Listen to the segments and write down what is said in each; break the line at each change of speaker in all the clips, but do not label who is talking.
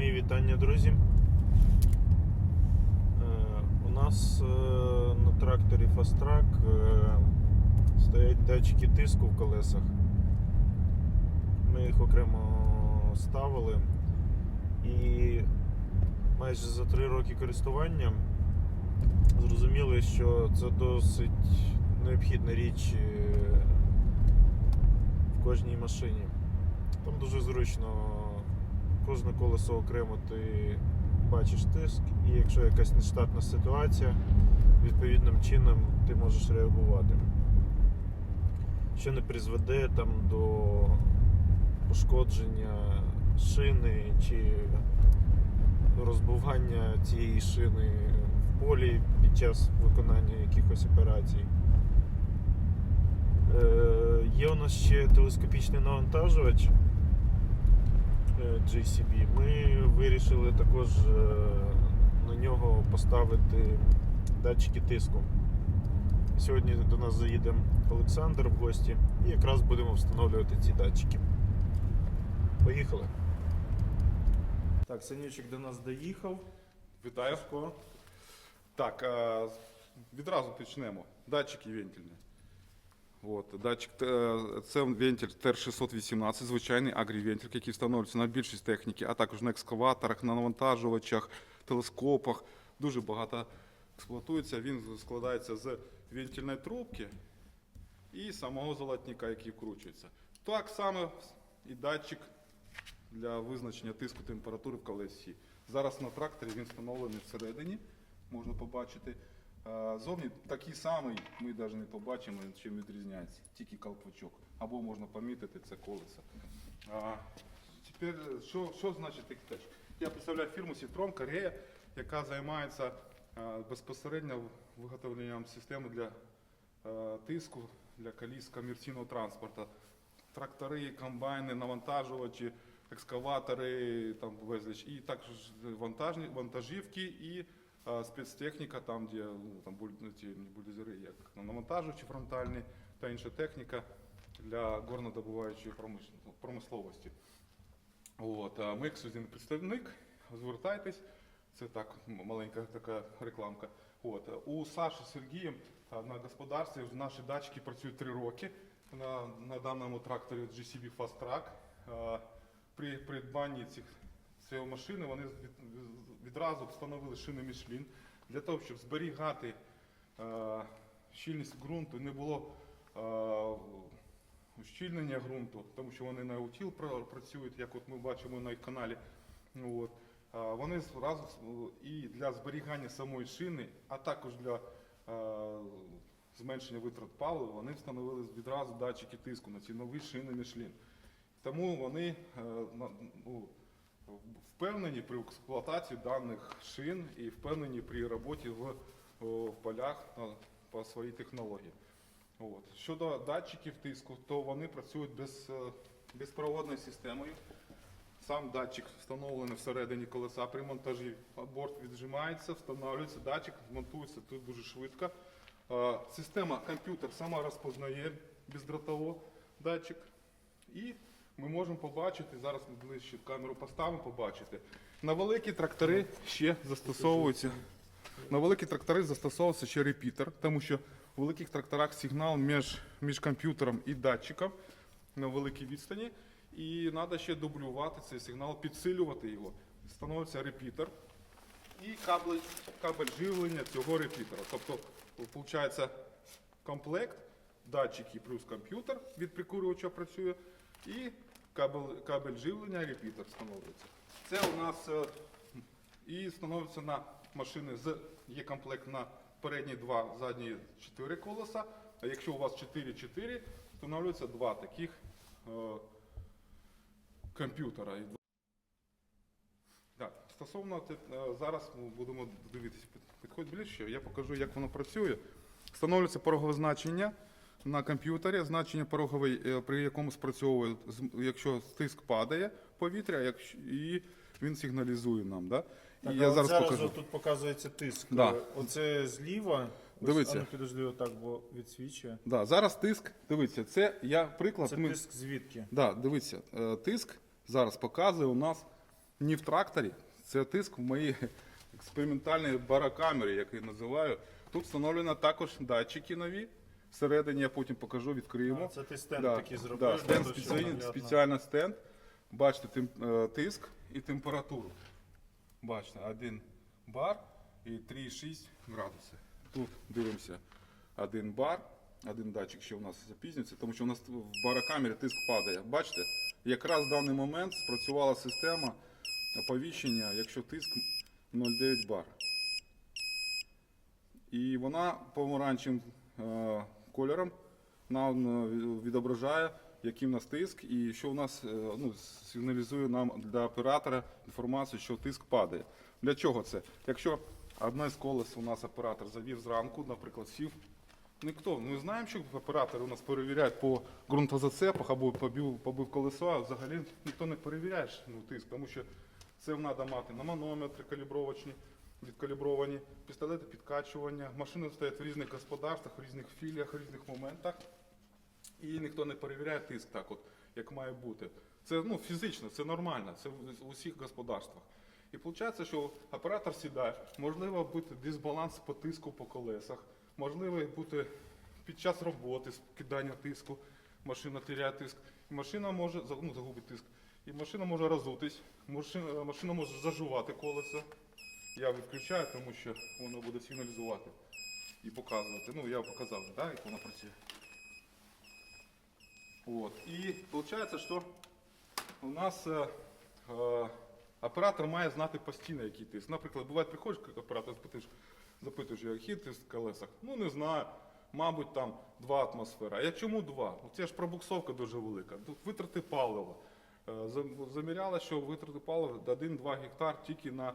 Мої вітання, друзі. Е, У нас е, на тракторі Fast е, стоять датчики тиску в колесах. Ми їх окремо ставили. І майже за три роки користування зрозуміли, що це досить необхідна річ в кожній машині. Там дуже зручно кожне колесо окремо ти бачиш тиск, і якщо якась нештатна ситуація, відповідним чином ти можеш реагувати. Що не призведе там до пошкодження шини чи розбивання цієї шини в полі під час виконання якихось операцій. Е, Є у нас ще телескопічний навантажувач е, JCB. Ми вирішили також е, на нього поставити датчики тиску. Сьогодні до нас заїде Олександр в гості і якраз будемо встановлювати ці датчики. Поїхали. Так, Санючик до нас доїхав.
Вітаю. Так, відразу почнемо. Датчики вентильні. От, датчик, е, це вентиль ТР-618, звичайний агрівентиль, який встановлюється на більшість техніки, а також на екскаваторах, на навантажувачах, телескопах. Дуже багато експлуатується. Він складається з вентильної трубки і самого золотника, який вкручується. Так само і датчик для визначення тиску температури в колесі. Зараз на тракторі він встановлений всередині, можна побачити. Зовні такий самий, ми навіть не побачимо, чим відрізняється, тільки колпачок. Або можна помітити це колесо. А, Тепер, що, що значить такий датчик? Я представляю фірму Citroen Корея, яка займається е, безпосередньо виготовленням системи для е, тиску для коліс комерційного транспорту. Трактори, комбайни, навантажувачі, екскаватори, там безліч, і також вантажні, вантажівки і спецтехніка, там, де ну, там, буль, ну, ті бульдозери, як навантажувачі фронтальні та інша техніка для горнодобуваючої промисловості. От, Ми ексклюзивний представник, звертайтесь. Це так маленька така рекламка. От, у Саші Сергієм на господарстві наші датчики працюють три роки на, на даному тракторі GCB Fast Track. При придбанні цих, цієї машини вони відразу встановили шини Michelin для того, щоб зберігати е, щільність ґрунту, не було е, ущільнення ґрунту, тому що вони на утіл пра- працюють, як от ми бачимо на їх каналі. От. А Вони зразу і для зберігання самої шини, а також для е, зменшення витрат палива, вони встановили відразу датчики тиску на ці нові шини Michelin. Тому вони е, ну, впевнені при експлуатації даних шин і впевнені при роботі в, в полях на- по своїй технології. От. Щодо датчиків тиску, то вони працюють без, е, безпроводною системою. Сам датчик встановлений всередині колеса при монтажі. Борт віджимається, встановлюється датчик, монтується тут дуже швидко. Е, Система комп'ютер сама розпознає бездротово датчик. І ми можемо побачити, зараз ми ближче камеру поставимо, побачити. На великі трактори ще застосовується. На великі трактори застосовується ще репітер, тому що у великих тракторах сигнал між, між комп'ютером і датчиком на великій відстані. І треба ще дублювати цей сигнал, підсилювати його. Становиться репітер і кабель, кабель живлення цього репітера. Тобто, виходить, комплект, датчики плюс комп'ютер від прикурювача працює, і кабель, кабель живлення репітер встановлюється. Це у нас е, і встановлюється на машини з є комплект на передні два, задні чотири колеса. А якщо у вас 4-4, встановлюється два таких е, комп'ютера. Так, стосовно е, зараз ми будемо дивитися, під- підходь ближче, я покажу, як воно працює. Встановлюється порогове значення на комп'ютері, значення порогове, е, при якому спрацьовує, якщо тиск падає повітря, якщо, і він сигналізує нам. Да?
Так,
і я зараз,
зараз
покажу.
тут показується тиск.
Да.
Оце зліва. Ось,
Дивіться.
а ну, підожди отак, бо відсвічує.
Да, зараз тиск, дивіться, це я приклад.
Це
ми,
тиск звідки?
Да, дивіться, е, тиск зараз показує у нас не в тракторі, це тиск в моїй експериментальній барокамері, як я називаю. Тут встановлено також датчики нові. Всередині я потім покажу, відкриємо.
А, це ти стенд
да,
такий зробив,
Да, стенд спеціальний, спеціальний стенд. Бачите тим, е, тиск і температуру. Бачите, один бар і 3,6 градуси. Тут дивимося один бар, один датчик ще у нас запізнюється, тому що у нас в барокамері тиск падає. Бачите, якраз в даний момент спрацювала система оповіщення, якщо тиск 0,9 бар. І вона помаранчевим е, кольором нам е, відображає, який в нас тиск, і що у нас е, ну, сигналізує нам для оператора інформацію, що тиск падає. Для чого це? Якщо одне з колес у нас оператор завів зранку, наприклад, сів. Ніхто, ми знаємо, що оператори у нас перевіряють по ґрунтозацепах або побив, побив колесо, а взагалі ніхто не перевіряє ну, тиск, тому що це треба мати на манометри калібровочні, відкалібровані, пістолети підкачування. Машини стоять в різних господарствах, в різних філіях, в різних моментах. І ніхто не перевіряє тиск так, от, як має бути. Це ну, фізично, це нормально, це в усіх господарствах. І виходить, що оператор сідає, можливо бути дисбаланс по тиску по колесах, можливо бути під час роботи скидання тиску, машина теряє тиск, і машина може ну, загубить тиск. І машина може розутись, машина, машина може зажувати колесо. Я відключаю, тому що воно буде сигналізувати і показувати. Ну, я показав, да, як воно працює. Вот. І виходить, що у нас е, е, оператор має знати постійно, який тиск. Наприклад, буває, приходиш к оператору, запитуєш, запитуєш, який тиск в колесах. Ну не знаю. Мабуть, там 2 атмосфера. А я чому 2? Ну, Це ж пробуксовка дуже велика. Витрати палива. Е, Заміряли, що витрати палива 1-2 гектар тільки на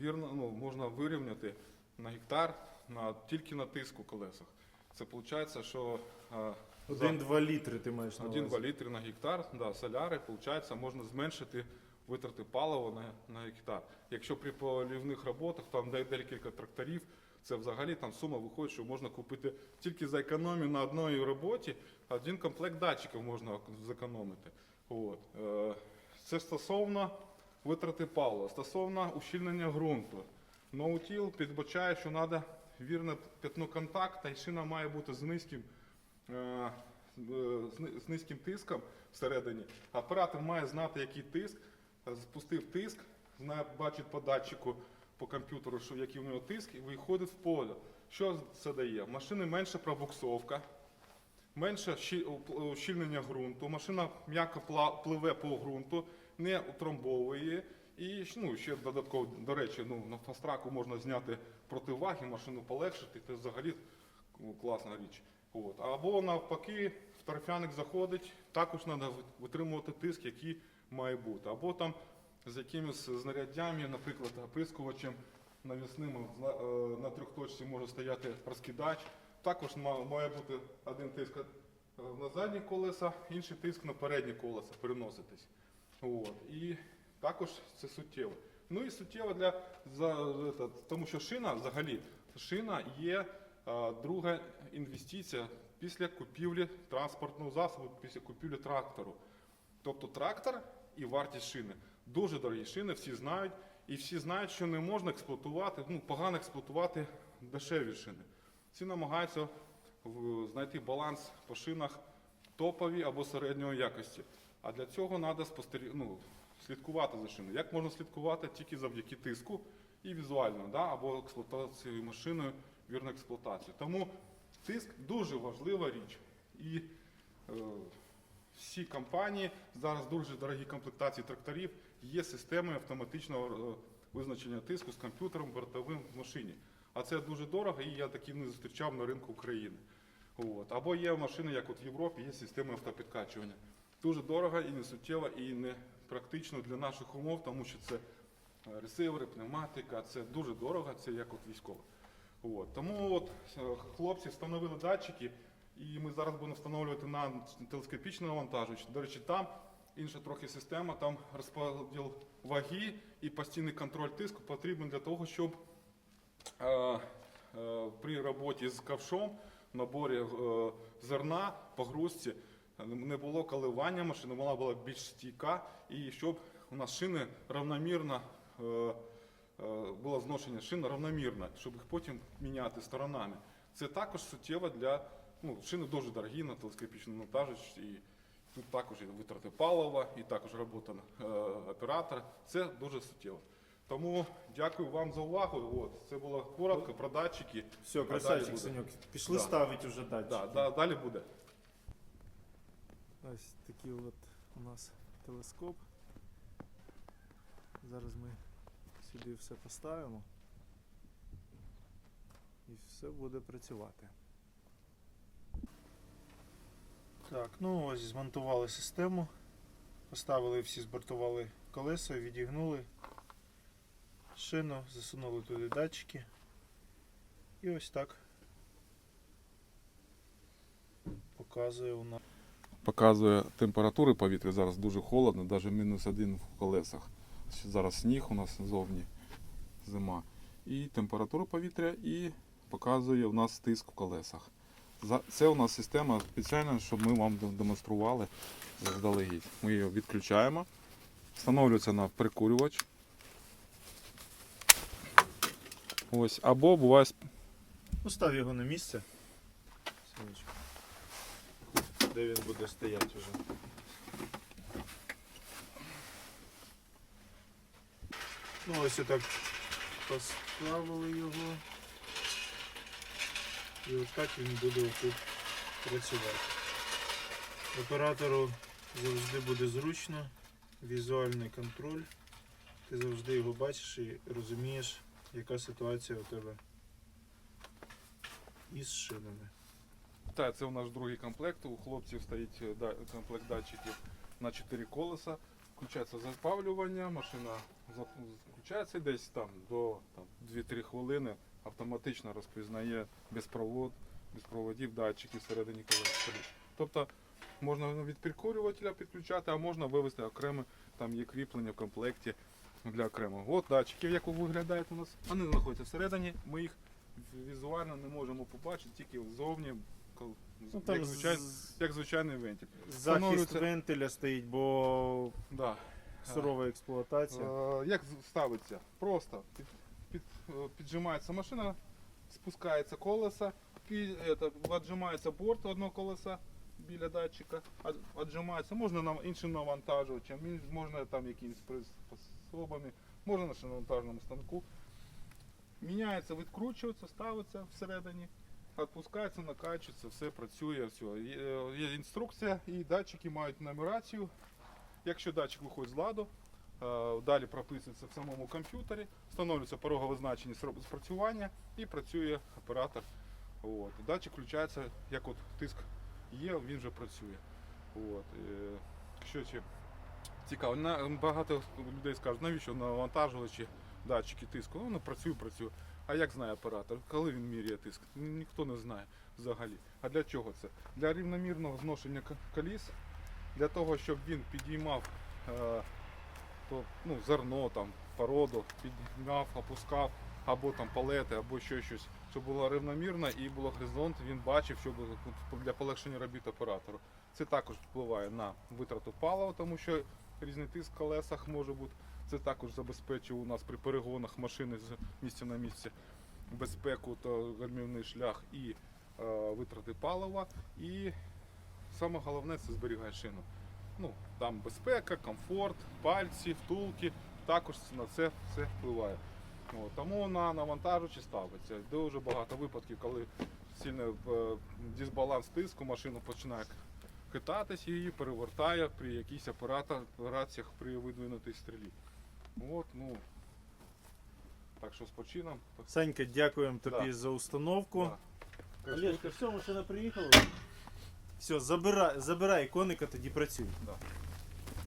вірно, ну, можна вирівняти на гектар на, тільки на тиску колесах. Це виходить, що за-
1-2 літри ти маєш на
1-2
увазі.
літри на гектар, да, соляри, виходить, можна зменшити витрати палива на, на гектар. Якщо при полівних роботах там де- декілька тракторів, це взагалі там сума виходить, що можна купити тільки за економію на одній роботі, один комплект датчиків можна зекономити. От. Е, Це стосовно витрати палива, стосовно ущільнення ґрунту. Ноутіл підбачає, що треба вірне п'ятно контакта, і шина має бути з низьким е, з низьким тиском всередині. Оператор має знати, який тиск, спустив тиск, знає, бачить по датчику по комп'ютеру, що який у нього тиск, і виходить в поле. Що це дає? Машини менше пробуксовка, менше щі- у- ущільнення ґрунту, машина м'яко пливе по ґрунту, не утрамбовує. І ну, ще додатково, до речі, ну, на фастраку можна зняти противаги, машину полегшити, це взагалі класна річ. От. Або навпаки, в торфяник заходить, також треба витримувати тиск, який має бути. Або там з якимись знаряддями, наприклад, оприскувачем навісним е, на трьохточці може стояти розкидач. Також має бути один тиск е, на задні колеса, інший тиск на передні колеса переноситись. От. І також це суттєво. Ну і суттєво для за, это, тому що шина взагалі шина є а, друга інвестиція після купівлі транспортного засобу, після купівлі трактору. Тобто трактор і вартість шини. Дуже дорогі шини, всі знають, і всі знають, що не можна експлуатувати, ну, погано експлуатувати дешеві шини. Всі намагаються знайти баланс по шинах топові або середньої якості. А для цього треба спостері... ну, слідкувати за шиною. Як можна слідкувати тільки завдяки тиску і візуально, да? або експлуатацією машиною, вірну експлуатацію. Тому тиск дуже важлива річ. І е, всі компанії зараз дуже дорогі комплектації тракторів є системою автоматичного е, визначення тиску з комп'ютером бортовим в машині. А це дуже дорого, і я такі не зустрічав на ринку України. От. Або є машини, як от в Європі, є система автопідкачування. Дуже дорого і не суттєво, і не практично для наших умов, тому що це е, ресивери, пневматика, це дуже дорого, це як от військово. От. Тому от е, хлопці встановили датчики, і ми зараз будемо встановлювати на телескопічний навантажувач. До речі, там інша трохи система, там розподіл ваги і постійний контроль тиску потрібен для того, щоб е, е, при роботі з ковшом, наборі е, зерна, погрузці, не було коливання машини, вона була більш стійка, і щоб у нас шини равномірно, е, е, було зношення шин равномірно, щоб їх потім міняти сторонами. Це також суттєво для ну, шини дуже дорогі на телескопічну монтажі, і тут також і витрати палива, і також робота е, оператора. Це дуже суттєво. Тому дякую вам за увагу. От, це було коротко про датчики.
Все, красавчик,
далі
Пішли
Да.
ставити вже датчики.
Да, да, далі буде.
Ось такий от у нас телескоп. Зараз ми сюди все поставимо. І все буде працювати. Так, ну ось змонтували систему. Поставили всі, збортували колеса, відігнули шину, засунули туди датчики. І ось так показує у нас.
Показує температури повітря. Зараз дуже холодно, навіть мінус один в колесах. Зараз сніг у нас зовні зима. І температура повітря, і показує у нас тиск в колесах. Це у нас система спеціальна, щоб ми вам демонстрували заздалегідь. Ми її відключаємо, встановлюється на прикурювач. Ось, або буває
Постав його на місце. Де він буде стояти вже. Ну ось отак поставили його. І отак він буде тут працювати. Оператору завжди буде зручно, візуальний контроль. Ти завжди його бачиш і розумієш, яка ситуація у тебе із шинами.
Так, це у нас другий комплект. У хлопців стоїть е, комплект датчиків на 4 колеса. Включається запалювання, машина включається десь там до там, 2-3 хвилини. Автоматично розпізнає без, провод, без проводів датчики всередині колеса. Тобто можна від прикурювателя підключати, а можна вивести окреме, там є кріплення в комплекті для окремого. От датчики, як виглядають у нас. Вони знаходяться всередині. Ми їх візуально не можемо побачити, тільки ззовні, кол-
Ну, там
як, звичай,
з-
як звичайний вентиль.
захист
Встановлюється-
вентиля стоїть, бо
Да.
сурова експлуатація.
Е, Як з- ставиться? Просто під, під, е, піджимається машина, спускається колеса, під, это, віджимається борт одного колеса біля датчика, а- віджимається, можна нам іншим навантажувачем, можна там якимись приспособами, можна на шиномонтажному станку. Міняється, відкручується, ставиться всередині, відпускається, накачується, все працює, все. Є, інструкція і датчики мають нумерацію. Якщо датчик виходить з ладу, е, далі прописується в самому комп'ютері, встановлюється порогове значення спрацювання і працює оператор. От. Датчик включається, як от тиск є, він вже працює. От. е, Що ще цікаво, багато людей скажуть, навіщо навантажувачі датчики тиску? Ну, воно працює, працює. А як знає оператор, коли він міряє тиск? Ніхто не знає взагалі. А для чого це? Для рівномірного зношення коліс, для того, щоб він підіймав е, то, ну, зерно, там, породу, підняв, опускав, або там палети, або ще щось, щоб було рівномірно і було горизонт, він бачив, щоб для полегшення робіт оператору. Це також впливає на витрату палива, тому що різний тиск в колесах може бути. Це також забезпечує у нас при перегонах машини з місця на місце безпеку та гальмівний шлях і е, витрати палива. І саме головне це зберігає шину. Ну, там безпека, комфорт, пальці, втулки, також на це все впливає. От, тому на навантажувачі ставиться. Дуже багато випадків, коли сильний е, дисбаланс тиску, машина починає хитатись і її перевертає при якихось операціях при видвинутій стрілі. От, ну, так що з почином.
Санька, дякуємо тобі
Да.
за установку.
Да.
Олежка, все, машина приїхала. Все, забирай, забирай коника, тоді працюй.
Да.